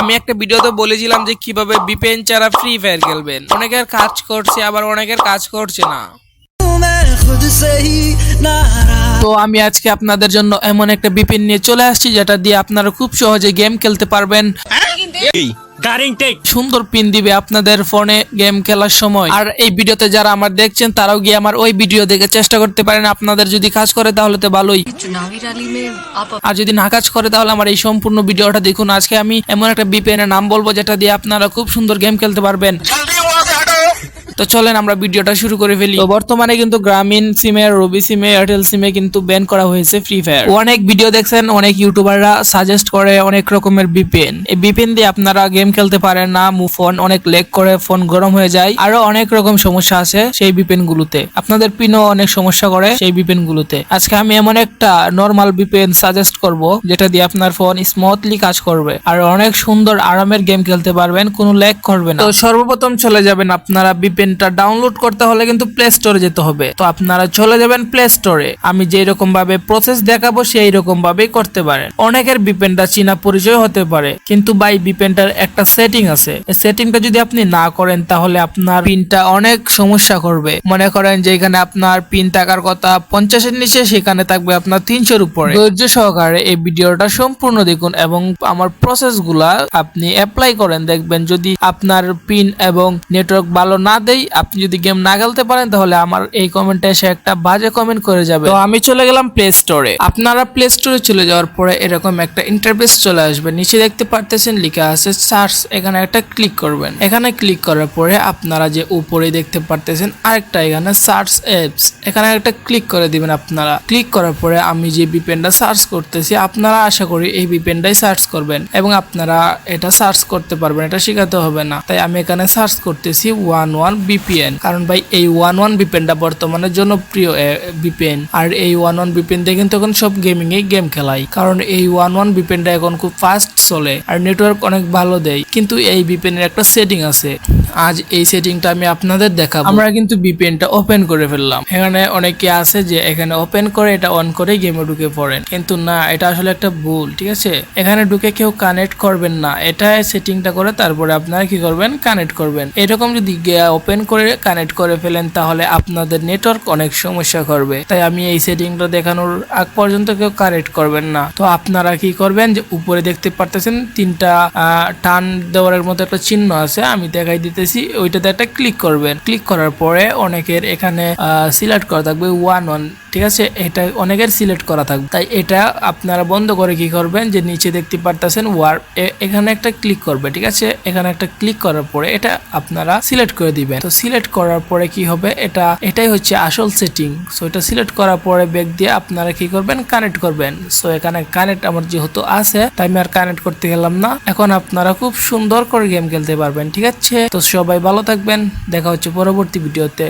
আমি একটা ভিডিওতে বলেছিলাম যে কীভাবে বিপেন ছাড়া ফ্রি ফায়ার খেলবেন। অনেকের কাজ করছে, আবার অনেকের কাজ করছে না। তো আমি আজকে আপনাদের জন্য এমন একটা বিপিন নিয়ে চলে আসছি, যেটা দিয়ে আপনারা খুব সহজে গেম খেলতে পারবেন। সুন্দর পিন দিবে আপনাদের ফোনে গেম খেলার সময়। আর এই ভিডিওতে যারা আমার দেখছেন, তারাও গিয়ে আমার ওই ভিডিও দেখে চেষ্টা করতে পারেন। আপনাদের যদি কাজ করে, তাহলে তো ভালোই। আর যদি না কাজ করে, তাহলে আমার এই সম্পূর্ণ ভিডিওটা দেখুন। আজকে আমি এমন একটা বিপিএন এর নাম বলব, যেটা দিয়ে আপনারা খুব সুন্দর গেম খেলতে পারবেন। তো চলেন আমরা ভিডিওটা শুরু করে ফেলি। তো বর্তমানে কিন্তু গ্রামীণ সিমে রবি সিমে, এয়ারটেল সিমে কিন্তু ব্যান করা হয়েছে ফ্রি ফায়ার অনেক ভিডিও দেখছেন, অনেক ইউটিউবাররা সাজেস্ট করে অনেক রকমের বিপিএন এই বিপিএন দিয়ে আপনারা গেম খেলতে পারেন না ফোন অনেক লেগ করে ফোন গরম হয়ে যায়। আরও অনেক রকম সমস্যা আছে সেই বিপিএন গুলোতে। আপনাদের পিনও অনেক সমস্যা করে সেই বিপিএন গুলোতে। আজকে আমি এমন একটা নর্মাল বিপিএন সাজেস্ট করব, যেটা দিয়ে আপনার ফোন স্মুথলি কাজ করবে। আর অনেক সুন্দর আরামের গেম খেলতে পারবেন, কোনো ল্যাগ করবে না। তো সর্বপ্রথম চলে যাবেন আপনারা বিপিএনটা ডাউনলোড করতে হলে কিন্তু প্লে স্টোরে যেতে হবে। তো আপনারা চলে যাবেন প্লে স্টোরে আমি যেই রকম ভাবে প্রসেস দেখাবো সেই রকম ভাবেই করতে পারেন। অনেকের বিপেনটা চীনা পরিচয় হতে পারে, কিন্তু বাই বিপেনটার একটা সেটিং আছে। সেটিংটা যদি আপনি না করেন, তাহলে আপনার পিনটা অনেক সমস্যা করবে। মনে করেন যে এখানে আপনার পিন থাকার কথা পঞ্চাশের নিচে, সেখানে থাকবে আপনার তিনশোর উপরে। ধৈর্য সহকারে এই ভিডিওটা সম্পূর্ণ দেখুন এবং আমার প্রসেসগুলা আপনি অ্যাপ্লাই করেন। দেখবেন যদি আপনার পিন এবং নেটওয়ার্ক ভালো না দেয় আপনি যদি গেম না খেলতে পারেন, তাহলে আমার এই কমেন্টে এসে একটা বাজে কমেন্ট করে যাবে। তো আমি চলে গেলাম প্লে স্টোরে আপনারা প্লে স্টোরে চলে যাওয়ার পরে এরকম একটা ইন্টারফেস চলে আসবে। নিচে দেখতে পারতেছেন, লেখা আছে সার্চ এখানে একটা ক্লিক করবেন। এখানে ক্লিক করার পরে আপনারা যে উপরে দেখতে পারতেছেন, আরেকটা এখানে সার্চ অ্যাপস এখানে একটা ক্লিক করে দিবেন আপনারা। ক্লিক করার পরে আমি যে বিপেনটা সার্চ করতেছি, আপনারা আশা করি এই বিপেনটাই সার্চ করবেন এবং আপনারা এটা সার্চ করতে পারবেন, এটা শেখাতে হবে না। তাই আমি এখানে সার্চ করতেছি ওয়ান ওয়ান বিপিএন কারণ ভাই, এই ওয়ান ওয়ান বিপিএনটা বর্তমানে জনপ্রিয় বিপিএন আর এই ওয়ান ওয়ান বিপিএন দিয়ে কিন্তু এখন সব গেমিং এ গেম খেলাই। কারণ এই ওয়ান ওয়ান বিপিএনটা এখন খুব ফাস্ট চলে, আর নেটওয়ার্ক অনেক ভালো দেয়। কিন্তু এই বিপিএন এর একটা সেটিং আছে। আজ এই সেটিংটা আমি আপনাদের দেখাবো। আমরা কিন্তু বিপিএনটা ওপেন করে ফেললাম। এখানে অনেকে আছে যে এখানে ওপেন করে, এটা অন করে গেমে ঢুকে পড়েন। কিন্তু না, এটা আসলে একটা ভুল, ঠিক আছে? এখানে ঢুকে কেউ কানেক্ট করবেন না। এটা সেটিংটা করে তারপরে আপনারা কি করবেন? কানেক্ট করবেন। এরকম যদি ওপেন করে কানেক্ট করে ফেলেন, তাহলে আপনাদের নেটওয়ার্ক অনেক সমস্যা করবে। তাই আমি এই সেটিংটা দেখানোর আগ পর্যন্ত কেউ কানেক্ট করবেন না। তো আপনারা কি করবেন যে, উপরে দেখতে পারতেছেন তিনটা টান দেওয়ার মতো একটা চিহ্ন আছে, আমি দেখাই দিতেছি, ওইটাতে একটা ক্লিক করবেন। ক্লিক করার পরে অনেকের এখানে সিলেক্ট করা থাকবে ওয়ান ওয়ান ঠিক আছে? এটা অনেকের সিলেক্ট করা থাকবে। তাই এটা আপনারা বন্ধ করে কি করবেন? যে নিচে দেখতে পারতেছেন ওয়ার এখানে একটা ক্লিক করবে, ঠিক আছে? এখানে একটা ক্লিক করার পরে এটা আপনারা সিলেক্ট করে দিবেন। তো সিলেক্ট করার পরে কি হবে? এটা, এটাই হচ্ছে আসল সেটিং সো এটা সিলেক্ট করার পরে ব্যাগ দিয়ে আপনারা কি করবেন? কানেক্ট করবেন। সো এখানে কানেক্ট আমার যেহেতু আছে, তাই আমি আর কানেক্ট করতে গেলাম না। এখন আপনারা খুব সুন্দর করে গেম খেলতে পারবেন, ঠিক আছে? তো সবাই ভালো থাকবেন। দেখা হচ্ছে পরবর্তী ভিডিওতে।